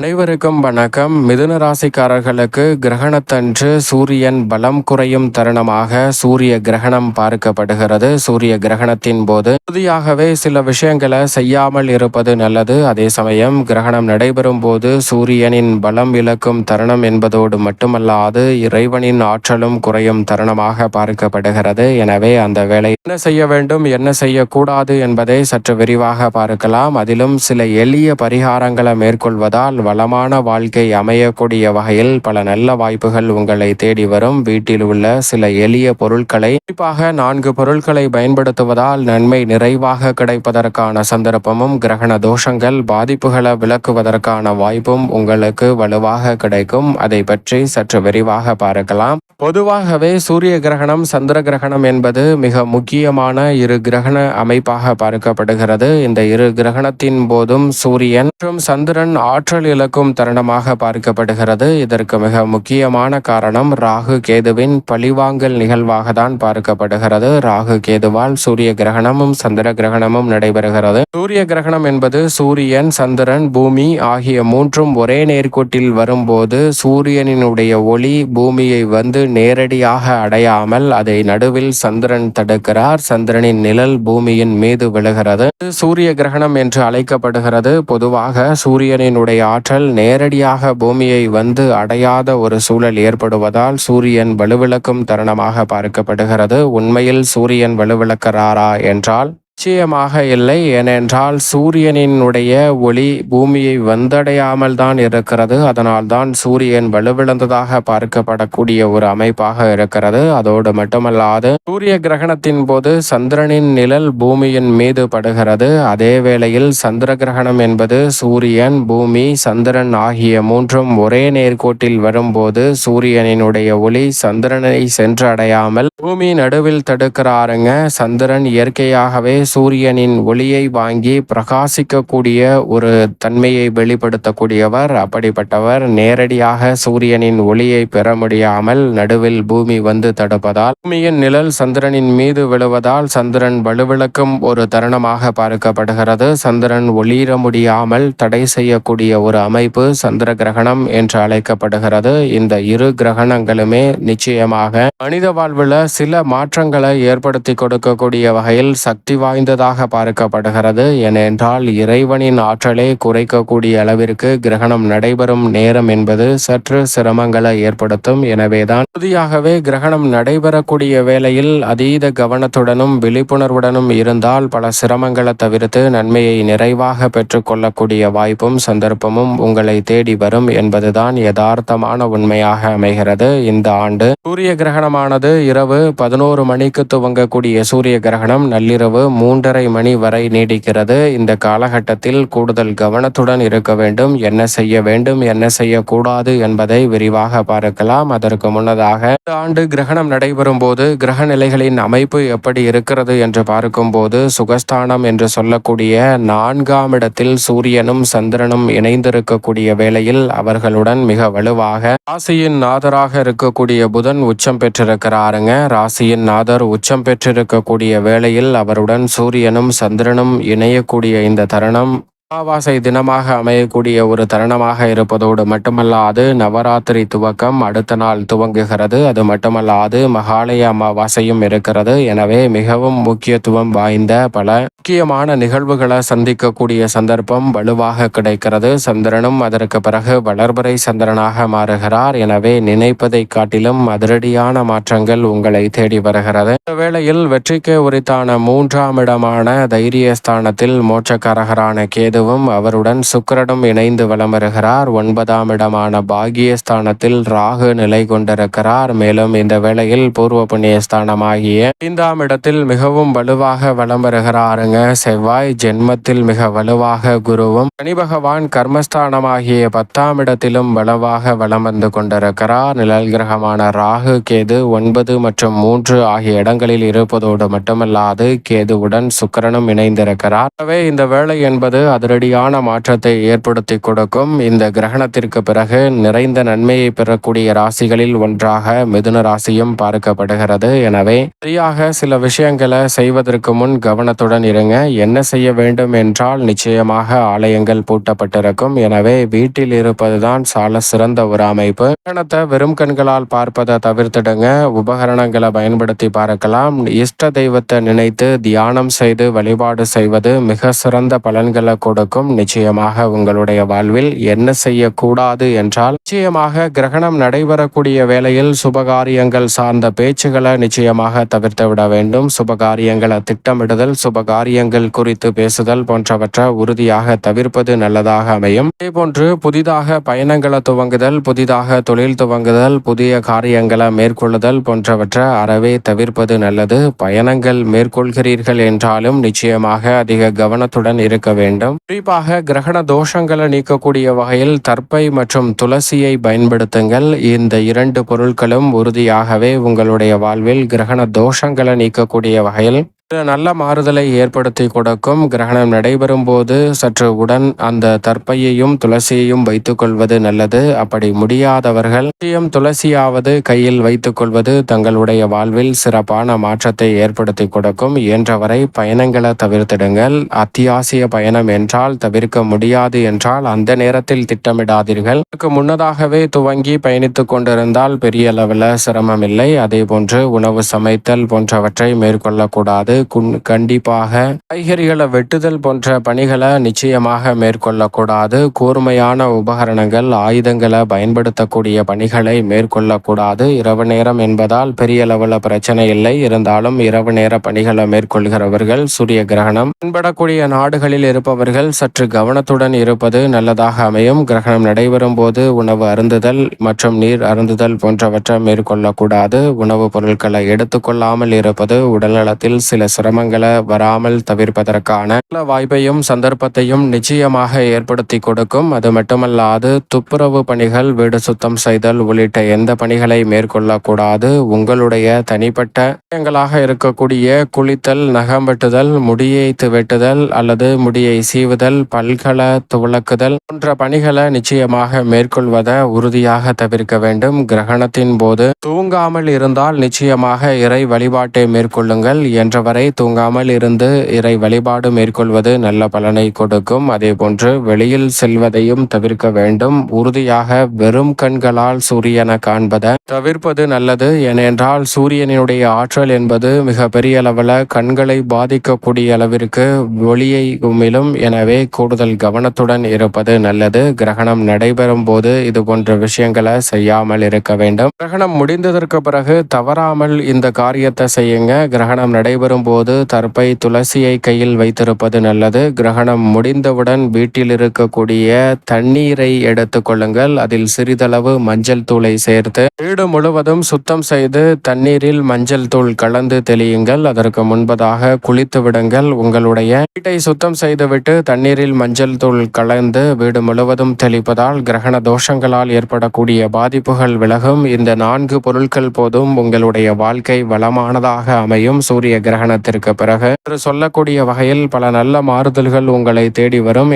அனைவருக்கும் வணக்கம். மிதுன ராசிக்காரர்களுக்கு கிரகணத்தன்று சூரியன் பலம் குறையும் தருணமாக சூரிய கிரகணம் பார்க்கப்படுகிறது. சூரிய கிரகணத்தின் போது உறுதியாகவே சில விஷயங்களை செய்யாமல் இருப்பது நல்லது. அதே சமயம் கிரகணம் நடைபெறும் போது சூரியனின் பலம் இழக்கும் தருணம் என்பதோடு மட்டுமல்லாது இறைவனின் ஆற்றலும் குறையும் தருணமாக பார்க்கப்படுகிறது. எனவே அந்த வேலை என்ன செய்ய வேண்டும் என்ன செய்யக்கூடாது என்பதை சற்று விரிவாக பார்க்கலாம். அதிலும் சில எளிய பரிகாரங்களை மேற்கொள்வதால் வளமான வாழ்க்கை அமையக்கூடிய வகையில் பல நல்ல வாய்ப்புகள் உங்களை தேடி வரும். வீட்டில் உள்ள சில எளிய பொருட்களை குறிப்பாக நான்கு பொருட்களை பயன்படுத்துவதால் நன்மை நிறைவாக கிடைப்பதற்கான சந்தர்ப்பமும் கிரகண தோஷங்கள் பாதிப்புகளை விளக்குவதற்கான வாய்ப்பும் உங்களுக்கு வலுவாக கிடைக்கும். அதை பற்றி சற்று விரிவாக பார்க்கலாம். பொதுவாகவே சூரிய கிரகணம் சந்திர கிரகணம் என்பது மிக முக்கியமான இரு கிரகண அமைப்பாக பார்க்கப்படுகிறது. இந்த இரு கிரகணத்தின் போதும் சூரியன் மற்றும் சந்திரன் ஆற்றல் இழக்கும் தருணமாக பார்க்கப்படுகிறது. இதற்கு மிக முக்கியமான காரணம் ராகு கேதுவின் பழிவாங்கல் நிகழ்வாக தான் பார்க்கப்படுகிறது. ராகு கேதுவால் சூரிய கிரகணமும் சந்திர கிரகணமும் நடைபெறுகிறது. சூரிய கிரகணம் என்பது சூரியன் சந்திரன் பூமி ஆகிய மூன்றும் ஒரே நேர்கோட்டில் வரும்போது சூரியனினுடைய ஒளி பூமியை வந்து நேரடியாக அடையாமல் அதை நடுவில் சந்திரன் தடுக்கிறார். சந்திரனின் நிழல் பூமியின் மீது விழுகிறது. சூரிய கிரகணம் என்று அழைக்கப்படுகிறது. பொதுவாக சூரியனினுடைய ஆற்றல் நேரடியாக பூமியை வந்து அடையாத ஒரு சூழல் ஏற்படுவதால் சூரியன் வலுவிளக்கும் தருணமாக பார்க்கப்படுகிறது. உண்மையில் சூரியன் வலுவிளக்கிறாரா என்றால் நிச்சயமாக இல்லை. ஏனென்றால் சூரியனினுடைய ஒளி பூமியை வந்தடையாமல் தான் இருக்கிறது. அதனால் தான் சூரியன் வலுவிழந்ததாக பார்க்கப்படக்கூடிய ஒரு அமைப்பாக இருக்கிறது. அதோடு மட்டுமல்லாது சூரிய கிரகணத்தின் போது சந்திரனின் நிழல் பூமியின் மீது படுகிறது. அதே வேளையில் சந்திர கிரகணம் என்பது சூரியன் பூமி சந்திரன் ஆகிய மூன்றும் ஒரே நேர்கோட்டில் வரும்போது சூரியனினுடைய ஒளி சந்திரனை சென்றடையாமல் பூமி நடுவில் தடுக்கிறாருங்க. சந்திரன் இயற்கையாகவே சூரியனின் ஒளியை வாங்கி பிரகாசிக்கக்கூடிய ஒரு தன்மையை வெளிப்படுத்தக்கூடியவர் அப்படிப்பட்டவர். நேரடியாக சூரியனின் ஒளியை பெற முடியாமல் நடுவில் பூமி வந்து தடுப்பதால் பூமியின் நிழல் சந்திரனின் மீது விழுவதால் சந்திரன் வலுவிளக்கும் ஒரு தருணமாக பார்க்கப்படுகிறது. சந்திரன் ஒளிர முடியாமல் தடை செய்யக்கூடிய ஒரு அமைப்பு சந்திர கிரகணம் என்று அழைக்கப்படுகிறது. இந்த இரு கிரகணங்களுமே நிச்சயமாக மனித வாழ்வில் சில மாற்றங்களை ஏற்படுத்தி கொடுக்கக்கூடிய வகையில் சக்தி வாய்ந்ததாக பார்க்கப்படுகிறது. ஏனென்றால் இறைவனின் ஆற்றலை குறைக்கக்கூடிய அளவிற்கு கிரகணம் நடைபெறும் நேரம் என்பது சற்று சிரமங்களை ஏற்படுத்தும். எனவேதான் உறுதியாகவே கிரகணம் நடைபெறக்கூடிய வேளையில் அதீத கவனத்துடனும் விழிப்புணர்வுடனும் இருந்தால் பல சிரமங்களை தவிர்த்து நன்மையை நிறைவாக பெற்றுக்கொள்ளக்கூடிய வாய்ப்பும் சந்தர்ப்பமும் உங்களை தேடி வரும் என்பதுதான் யதார்த்தமான உண்மையாக அமைகிறது. இந்த ஆண்டு சூரிய கிரகணமானது இரவு பதினோரு மணிக்கு துவங்கக்கூடிய சூரிய கிரகணம் நள்ளிரவு மூன்றரை மணி வரை நீடிக்கிறது. இந்த காலகட்டத்தில் கூடுதல் கவனத்துடன் இருக்க வேண்டும். என்ன செய்ய வேண்டும் என்ன செய்யக்கூடாது என்பதை விரிவாக பார்க்கலாம். அதற்கு முன்னதாக இந்த ஆண்டு கிரகணம் நடைபெறும் போது கிரக நிலைகளின் அமைப்பு எப்படி இருக்கிறது என்று பார்க்கும்போது சுகஸ்தானம் என்று சொல்லக்கூடிய நான்காம் இடத்தில் சூரியனும் சந்திரனும் இணைந்திருக்கக்கூடிய வேளையில் அவர்களுடன் மிக வலுவாக ராசியின் நாதராக இருக்கக்கூடிய புதன் உச்சம் பெற்றிருக்கிறாருங்க. ராசியின் நாதர் உச்சம் பெற்றிருக்கக்கூடிய வேளையில் அவருடன் சூரியனும் சந்திரனும் இணையக்கூடிய இந்த தருணம் அமாவாசை தினமாக அமையக்கூடிய ஒரு தருணமாக இருப்பதோடு மட்டுமல்லாது நவராத்திரி துவக்கம் அடுத்த நாள் துவங்குகிறது. அது மட்டுமல்லாது மகாலய அமாவாசையும் இருக்கிறது. எனவே மிகவும் முக்கியத்துவம் வாய்ந்த பல முக்கியமான நிகழ்வுகளை சந்திக்கக்கூடிய சந்தர்ப்பம் வலுவாக கிடைக்கிறது. சந்திரனும் அதற்கு பிறகு வளர்பறை சந்திரனாக மாறுகிறார். எனவே நினைப்பதை காட்டிலும் அதிரடியான மாற்றங்கள் உங்களை தேடி வருகிறது. இந்த வேளையில் வெற்றிக்கு உரித்தான மூன்றாம் இடமான தைரியஸ்தானத்தில் மோட்சக்காரகரான கேது கேதுவும் அவருடன் சுக்கரனும் இணைந்து வலம் வருகிறார் ஒன்பதாம் இடமான பாகியஸ்தானத்தில் ராகு நிலை கொண்டிருக்கிறார். மேலும் இந்த வேளையில் பூர்வ புண்ணியஸ்தானமாகிய ஐந்தாம் இடத்தில் மிகவும் வலுவாக வலம் வருகிறாருங்க செவ்வாய் ஜென்மத்தில் மிக வலுவாக குருவும் சனி பகவான் கர்மஸ்தானமாகிய பத்தாம் இடத்திலும் வலுவாக வலம் வந்து கொண்டிருக்கிறார். நிழல் கிரகமான ராகு கேது ஒன்பது மற்றும் மூன்று ஆகிய இடங்களில் இருப்பதோடு மட்டுமல்லாது கேதுவுடன் சுக்கரனும் இணைந்திருக்கிறார். இந்த வேலை என்பது அது அதிரடியான மாற்றத்தை ஏற்படுத்தி கொடுக்கும். இந்த கிரகணத்திற்கு பிறகு நிறைந்த நன்மையை பெறக்கூடிய ராசிகளில் ஒன்றாக மிதுன ராசியும் பார்க்கப்படுகிறது. எனவே சரியாக சில விஷயங்களை செய்வதற்கு முன் கவனத்துடன் இருங்க. என்ன செய்ய வேண்டும் என்றால் நிச்சயமாக ஆலயங்கள் பூட்டப்பட்டிருக்கும். எனவே வீட்டில் இருப்பதுதான் சால சிறந்த ஒரு அமைப்பு. கிரகணத்தை வெறும் கண்களால் பார்ப்பதை தவிர்த்திடுங்க. உபகரணங்களை பயன்படுத்தி பார்க்கலாம். இஷ்ட தெய்வத்தை நினைத்து தியானம் செய்து வழிபாடு செய்வது மிக சிறந்த பலன்களை கொடுக்கும் நிச்சயமாக உங்களுடைய வாழ்வில் என்ன செய்யக்கூடாது என்றால் நிச்சயமாக கிரகணம் நடைபெறக்கூடிய வேளையில் சுபகாரியங்கள் சார்ந்த பேச்சுகளை நிச்சயமாக தவிர்த்து விட வேண்டும். சுபகாரியங்களை திட்டமிடுதல் சுபகாரியங்கள் குறித்து பேசுதல் போன்றவற்றை உறுதியாக தவிர்ப்பது நல்லதாக அமையும். இதேபோன்று புதிதாக பயணங்களை துவங்குதல் புதிதாக தொழில் துவங்குதல் புதிய காரியங்களை மேற்கொள்ளுதல் போன்றவற்றை அறவே தவிர்ப்பது நல்லது. பயணங்கள் மேற்கொள்கிறீர்கள் என்றாலும் நிச்சயமாக அதிக கவனத்துடன் இருக்க வேண்டும். குறிப்பாக கிரகண தோஷங்களை நீக்கக்கூடிய வகையில் தற்பை மற்றும் துளசியை பயன்படுத்துங்கள். இந்த இரண்டு பொருட்களும் உறுதியாகவே உங்களுடைய வாழ்வில் கிரகண தோஷங்களை நீக்கக்கூடிய வகையில் நல்ல மாறுதலை ஏற்படுத்தி கொடுக்கும் கிரகணம் நடைபெறும் போது சற்று உடன் அந்த தற்பையையும் துளசியையும் வைத்துக் கொள்வது நல்லது. அப்படி முடியாதவர்கள் நிச்சயம் துளசியாவது கையில் வைத்துக் கொள்வது தங்களுடைய வாழ்வில் சிறப்பான மாற்றத்தை ஏற்படுத்தி கொடுக்கும். இயன்றவரை பயணங்களை தவிர்த்திடுங்கள். அத்தியாவசிய பயணம் என்றால் தவிர்க்க முடியாது என்றால் அந்த நேரத்தில் திட்டமிடாதீர்கள். முன்னதாகவே துவங்கி பயணித்துக் கொண்டிருந்தால் பெரிய அளவில் சிரமம் இல்லை அதே போன்று உணவு சமைத்தல் போன்றவற்றை மேற்கொள்ளக்கூடாது கண்டிப்பாக காய்கறிகளை வெட்டுதல் போன்ற பணிகளை நிச்சயமாக மேற்கொள்ளக்கூடாது. கூர்மையான உபகரணங்கள் ஆயுதங்களை பயன்படுத்தக்கூடிய பணிகளை மேற்கொள்ளக்கூடாது. இரவு நேரம் என்பதால் பெரிய அளவில் பிரச்சனை இல்லை. இருந்தாலும் இரவு நேர பணிகளை மேற்கொள்கிறவர்கள் சூரிய கிரகணம் தென்படக்கூடிய நாடுகளில் இருப்பவர்கள் சற்று கவனத்துடன் இருப்பது நல்லதாக அமையும். கிரகணம் நடைபெறும் போது உணவு அருந்துதல் மற்றும் நீர் அருந்துதல் போன்றவற்றை மேற்கொள்ளக்கூடாது. உணவுப் பொருட்களை எடுத்துக்கொள்ளாமல் இருப்பது உடல்நலத்தில் சில சிரமங்களை வராமல் தவிர்ப்பதற்கான வாய்ப்பையும் சந்தர்ப்பத்தையும் நிச்சயமாக ஏற்படுத்தி கொடுக்கும். அது மட்டுமல்லாது துப்புரவு பணிகள் வீடு சுத்தம் செய்தல் உள்ளிட்ட எந்த பணிகளை மேற்கொள்ளக்கூடாது. உங்களுடைய தனிப்பட்ட விஷயங்களாக இருக்கக்கூடிய குளித்தல் நகம் வெட்டுதல் முடியை வெட்டுதல் அல்லது முடியை சீவுதல் பல்களை துவளக்குதல் போன்ற பணிகளை நிச்சயமாக மேற்கொள்வதை உறுதியாக தவிர்க்க வேண்டும். கிரகணத்தின் போது தூங்காமல் இருந்தால் நிச்சயமாக இறை வழிபாட்டை மேற்கொள்ளுங்கள் என்றவரை தூங்காமல் இருந்து இறை வழிபாடு மேற்கொள்வது நல்ல பலனை கொடுக்கும். அதே போன்று வெளியில் செல்வதையும் தவிர்க்க வேண்டும். உறுதியாக வெறும் கண்களால் சூரியனை காண்பதை தவிர்ப்பது நல்லது. ஏனென்றால் சூரியனினுடைய ஆற்றல் என்பது மிக பெரிய அளவில் கண்களை பாதிக்கக்கூடிய அளவிற்கு ஒளியை உமிழும். எனவே கூடுதல் கவனத்துடன் இருப்பது நல்லது. கிரகணம் நடைபெறும் போது இது போன்ற விஷயங்களை செய்யாமல் இருக்க வேண்டும். கிரகணம் முடிந்ததற்கு பிறகு தவறாமல் இந்த காரியத்தை செய்யுங்க. கிரகணம் நடைபெறும் போது தற்பை துளசியை கையில் வைத்திருப்பது நல்லது. கிரகணம் முடிந்தவுடன் வீட்டில் இருக்கக்கூடிய தண்ணீரை எடுத்துக்கொள்ளுங்கள் அதில் சிறிதளவு மஞ்சள் தூளை சேர்த்து வீடு முழுவதும் சுத்தம் செய்து தண்ணீரில் மஞ்சள் தூள் கலந்து தெளியுங்கள். அதற்கு முன்பதாக குளித்து விடுங்கள். உங்களுடைய வீட்டை சுத்தம் செய்துவிட்டு தண்ணீரில் மஞ்சள் தூள் கலந்து வீடு முழுவதும் தெளிப்பதால் கிரகண தோஷங்களால் ஏற்படக்கூடிய பாதிப்புகள் விலகும். இந்த நான்கு பொருட்கள் போதும் உங்களுடைய வாழ்க்கை வளமானதாக அமையும். சூரிய கிரகணத்திற்கு பிறகு என்று சொல்லக்கூடிய வகையில் பல நல்ல மாறுதல்கள் உங்களை தேடி வரும்.